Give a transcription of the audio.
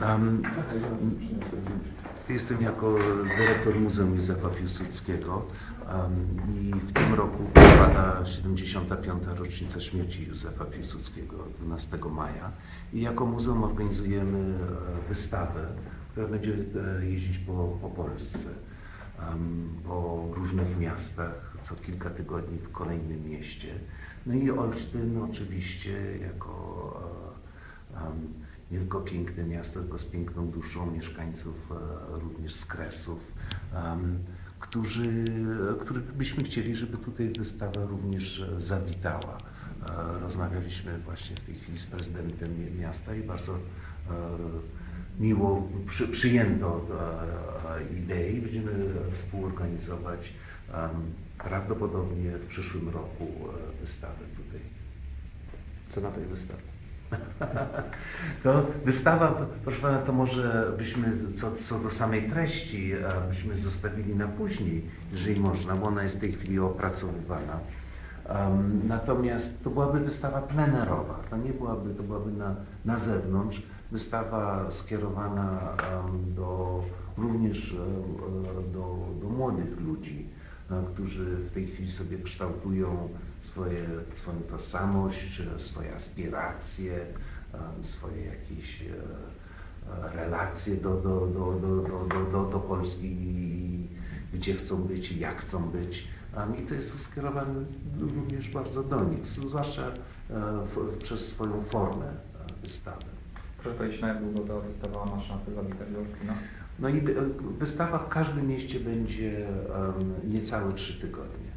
Um, jestem jako dyrektor Muzeum Józefa Piłsudskiego um, i w tym roku przypada 75. rocznica śmierci Józefa Piłsudskiego 12 maja i jako muzeum organizujemy e, wystawę, która będzie e, jeździć po, po Polsce, um, po różnych miastach, co kilka tygodni w kolejnym mieście. No i Olsztyn oczywiście jako um, wielkopiękne miasto, tylko z piękną duszą mieszkańców, e, również z Kresów, którzy, których byśmy chcieli, żeby tutaj wystawa również e, zawitała. E, Rozmawialiśmy właśnie w tej chwili z prezydentem mi- miasta i bardzo miło przy, przyjęto e, ideę i będziemy współorganizować prawdopodobnie w przyszłym roku wystawę tutaj. Co na tej wystawie? To wystawa, proszę pana, to może byśmy co, co do samej treści, a byśmy zostawili na później, jeżeli można, bo ona jest w tej chwili opracowywana. Em, natomiast to byłaby wystawa plenerowa, to nie byłaby, to byłaby na, na zewnątrz, wystawa skierowana em, do, również em, do, do młodych ludzi, e, którzy w tej chwili sobie kształtują swoje, swoją tożsamość, swoje aspiracje, swoje jakieś e, e, relacje do, do, do, do, do, do, do, Polski, gdzie chcą być i jak chcą być. I to jest skierowane również bardzo do nich, zwłaszcza e, w, przez swoją formę wystawy. Proszę powiedzieć, na jak długo ta wystawa ma szansę zawitać do Olsztyna? No i e, wystawa w każdym mieście będzie em, niecałe trzy tygodnie.